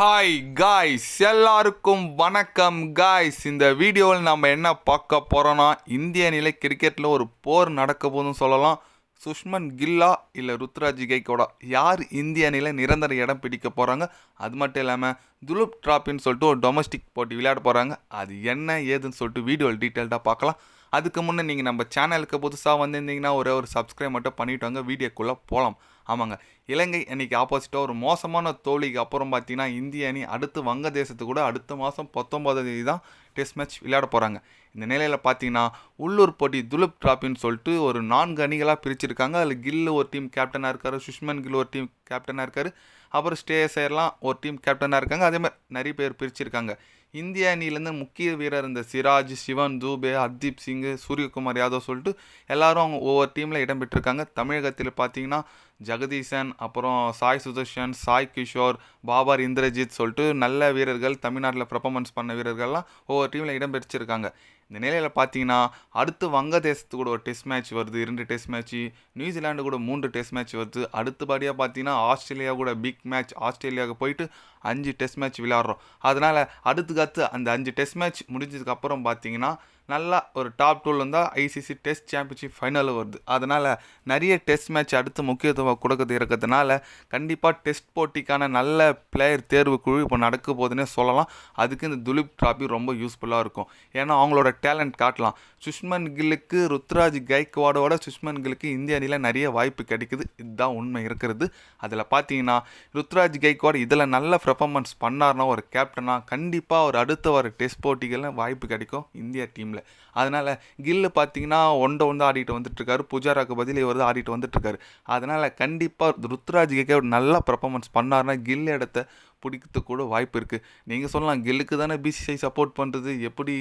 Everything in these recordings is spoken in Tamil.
ஹாய் காய்ஸ் எல்லாருக்கும் வணக்கம் காய்ஸ் இந்த வீடியோவில் நம்ம என்ன பார்க்க போகிறோன்னா இந்திய நிலை கிரிக்கெட்டில் ஒரு போர் நடக்க போதுன்னு சொல்லலாம். சுஷ்மன் கில்லா இல்லை ருத்ராஜ் கைக்கோடா யார் இந்திய அணியில் நிரந்தர இடம் பிடிக்க போகிறாங்க அது மட்டும் இல்லாமல் துலுப் ட்ராப்பின்னு சொல்லிட்டு ஒரு டொமஸ்டிக் போட்டி விளையாட போகிறாங்க அது என்ன ஏதுன்னு சொல்லிட்டு வீடியோவில் டீட்டெயில்டாக பார்க்கலாம். அதுக்கு முன்னே நீங்கள் நம்ம சேனலுக்கு புதுசாக வந்திருந்தீங்கன்னா ஒரே ஒரு சப்ஸ்கிரைப் மட்டும் பண்ணிவிட்டு வாங்க வீடியோக்குள்ளே போகலாம் ஆமாங்க. இலங்கை அன்றைக்கி ஆப்போசிட்டாக ஒரு மோசமான தோல்விக்கு அப்புறம் பார்த்தீங்கன்னா இந்திய அணி அடுத்து வங்கதேசத்துக்கு கூட அடுத்த மாதம் பத்தொம்பதாம் தேதி தான் டெஸ்ட் மேட்ச் விளையாட போகிறாங்க இந்த நிலையில் பார்த்தீங்கன்னா உள்ளூர் போட்டி துலுப் டிராப்பின்னு சொல்லிட்டு ஒரு நான்கு அணிகளாக பிரிச்சிருக்காங்க. அதில் கில் ஒரு டீம் கேப்டனாக இருக்கார் சுஷ்மன் கில் ஒரு டீம் கேப்டனாக இருக்கார். அப்புறம் ஸ்டேசர்லாம் ஒரு டீம் கேப்டனாக இருக்காங்க. அதே மாதிரி நிறைய பேர் பிரிச்சிருக்காங்க. இந்திய அணியிலேருந்து முக்கிய வீரர் இந்த சிராஜ் சிவன் தூபே ஹர்தீப் சிங் சூரியகுமார் யாதவ் சொல்லிட்டு எல்லாரும் அவங்க ஒவ்வொரு டீமில் இடம் பெற்றிருக்காங்க. தமிழகத்தில் பார்த்தீங்கன்னா ஜெகதீசன் அப்புறம் சாய் சுதர்ஷன் சாய் கிஷோர் பாபர் இந்திரஜித் சொல்லிட்டு நல்ல வீரர்கள் தமிழ்நாட்டில் பர்ஃபாமன்ஸ் பண்ண வீரர்கள்லாம் ஒவ்வொரு டீமில் இடம் பெற்றிருக்காங்க. இந்த நிலையில் பார்த்தீங்கன்னா அடுத்து வங்கதேசத்து கூட ஒரு டெஸ்ட் மேட்ச் வருது இரண்டு டெஸ்ட் மேட்ச்சு நியூசிலாண்டு கூட மூன்று டெஸ்ட் மேட்ச் வருது. அடுத்தபடியாக பார்த்தீங்கன்னா ஆஸ்திரேலியா கூட பிக் மேட்ச் ஆஸ்திரேலியாவுக்கு போயிட்டு அஞ்சு டெஸ்ட் மேட்ச் விளையாடுறோம். அதனால் அடுத்துக்கடுத்து அந்த அஞ்சு டெஸ்ட் மேட்ச் முடிஞ்சதுக்கப்புறம் பார்த்தீங்கன்னா நல்லா ஒரு டாப் டூவில் இருந்தால் ஐசிசி டெஸ்ட் சாம்பியன்ஷிப் ஃபைனல் வருது. அதனால் நிறைய டெஸ்ட் மேட்ச் அடுத்து முக்கியத்துவம் கொடுக்கறது இருக்கிறதுனால கண்டிப்பாக டெஸ்ட் போட்டிக்கான நல்ல பிளேயர் தேர்வு குழு இப்போ நடக்க போகுதுன்னே சொல்லலாம். அதுக்கு இந்த துலிப் டிராபி ரொம்ப யூஸ்ஃபுல்லாக இருக்கும். ஏன்னா அவங்களோட டேலண்ட் காட்டலாம். சுஷ்மன் கில்லுக்கு ருத்ராஜ் கைக்வாடோட சுஷ்மன் கில்லுக்கு இந்திய அணியில் நிறைய வாய்ப்பு கிடைக்குது. இதுதான் உண்மை இருக்கிறது. அதில் பார்த்தீங்கன்னா ருத்ராஜ் கைக்வாட் இதில் நல்ல பெர்ஃபார்மன்ஸ் பண்ணார்னா ஒரு கேப்டனாக கண்டிப்பாக ஒரு அடுத்த வர டெஸ்ட் போட்டிகளில் வாய்ப்பு கிடைக்கும் இந்தியா டீமில் அதனால் கில்லு பார்த்தீங்கன்னா ஒன்றை ஒன்று ஆடிட்டு வந்துட்டுருக்காரு. புஜாராக்கு பதில் இவர் தான் ஆடிட்டு வந்துட்டுருக்காரு. அதனால் கண்டிப்பாக ருத்ராஜ் ஒரு நல்ல பெர்ஃபார்மன்ஸ் பண்ணார்னா கில் இடத்த பிடிக்கிறது கூட வாய்ப்பு இருக்குது நீங்கள் சொல்லலாம் கில்லுக்கு தானே பிசிசிஐ சப்போர்ட் பண்ணுறது எப்படி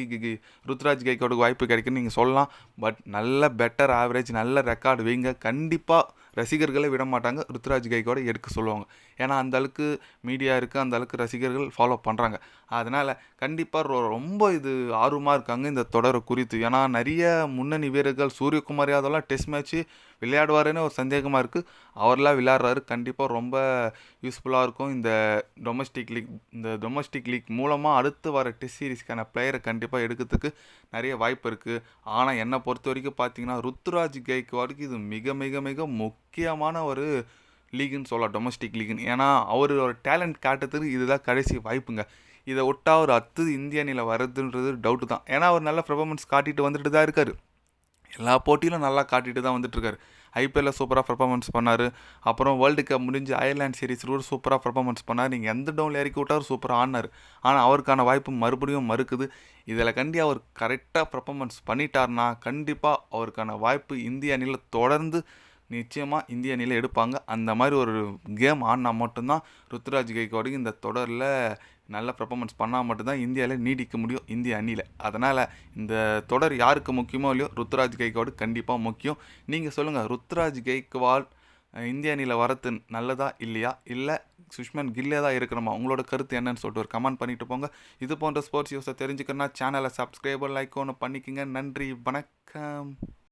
ருத்ராஜ் கைக்கோடுக்கு வாய்ப்பு கிடைக்குன்னு நீங்கள் சொல்லலாம். பட் நல்ல பெட்டர் ஆவரேஜ் நல்ல ரெக்கார்டு வைங்க. கண்டிப்பாக ரசிகர்களை விட மாட்டாங்க. ருத்ராஜ் கைக்கோட எடுக்க சொல்லுவாங்க. ஏன்னா அந்த அளவுக்கு மீடியா இருக்குது அந்த அளவுக்கு ரசிகர்கள் ஃபாலோ பண்ணுறாங்க அதனால் கண்டிப்பாக ரொம்ப இது ஆர்வமாக இருக்காங்க இந்த தொடரை குறித்து. ஏன்னா நிறைய முன்னணி வீரர்கள் சூரியகுமார் யாதவ்லாம் டெஸ்ட் மேட்ச்சு விளையாடுவாருன்னு ஒரு சந்தேகமாக இருக்குது அவர்லாம் விளையாடுறாரு. கண்டிப்பாக ரொம்ப யூஸ்ஃபுல்லாக இருக்கும். இந்த டொமஸ்டிக் லீக் இந்த டொமஸ்டிக் லீக் மூலமாக அடுத்து வர டெஸ்ட் சீரிஸ்க்கான பிளேயரை கண்டிப்பாக எடுக்கிறதுக்கு நிறைய வாய்ப்பு இருக்குது ஆனால் என்னை பொறுத்த வரைக்கும் பார்த்தீங்கன்னா ருத்ராஜ் கைக்வாடுக்கு இது மிக மிக மிக முக்கியமான ஒரு லீக்குன்னு சொல்லலாம் டொமஸ்டிக் லீக்னு ஏன்னா அவர் ஒரு டேலண்ட் காட்டுறதுக்கு இதுதான் கடைசி வாய்ப்புங்க. இதை விட்டா ஒரு அத்து இந்திய அணியில் வர்றதுன்றது டவுட்டு தான். ஏன்னா அவர் நல்ல பெர்ஃபார்மன்ஸ் காட்டிட்டு வந்துட்டு தான் இருக்கார். எல்லா போட்டியிலும் நல்லா காட்டிட்டு தான் வந்துட்டுருக்காரு. ஐபிஎல்ல சூப்பராக பர்ஃபார்மன்ஸ் பண்ணார். அப்புறம் வேர்ல்டு கப் முடிஞ்சு அயர்லாண்ட் சீரீஸில் கூட சூப்பராக பர்ஃபார்மன்ஸ் பண்ணார். நீங்கள் எந்த டவுனில் இறக்கி விட்டார் சூப்பராக ஆனார் ஆனால் அவருக்கான வாய்ப்பு மறுபடியும் மறுக்குது. இதில் கண்டி அவர் கரெக்டாக பர்ஃபார்மன்ஸ் பண்ணிட்டார்னா கண்டிப்பாக அவருக்கான வாய்ப்பு இந்திய அணியில் தொடர்ந்து நிச்சயமாக இந்திய அணியில் எடுப்பாங்க. அந்த மாதிரி ஒரு கேம் ஆடினா மட்டும்தான் ருத்ராஜ் கைக்கோடுக்கு இந்த தொடரில் நல்ல பெர்ஃபார்மன்ஸ் பண்ணால் மட்டும்தான் இந்தியாவில் நீடிக்க முடியும் இந்திய அணியில். அதனால் இந்த தொடர் யாருக்கு முக்கியமோ இல்லையோ ருத்ராஜ் கைக்வாடு கண்டிப்பாக முக்கியம். நீங்கள் சொல்லுங்கள் ருத்ராஜ் கைக்வால் இந்திய அணியில் வரத்து நல்லதா இல்லையா? இல்லை சுஷ்மன் கில்லே தான் இருக்கணுமா? உங்களோட கருத்து என்னன்னு சொல்லிட்டு ஒரு கமெண்ட் பண்ணிட்டு போங்க. இது போன்ற ஸ்போர்ட்ஸ் நியூஸை தெரிஞ்சுக்கணும்னா சேனலை சப்ஸ்கிரைபர் லைக் ஒன்று பண்ணிக்கோங்க. நன்றி வணக்கம்.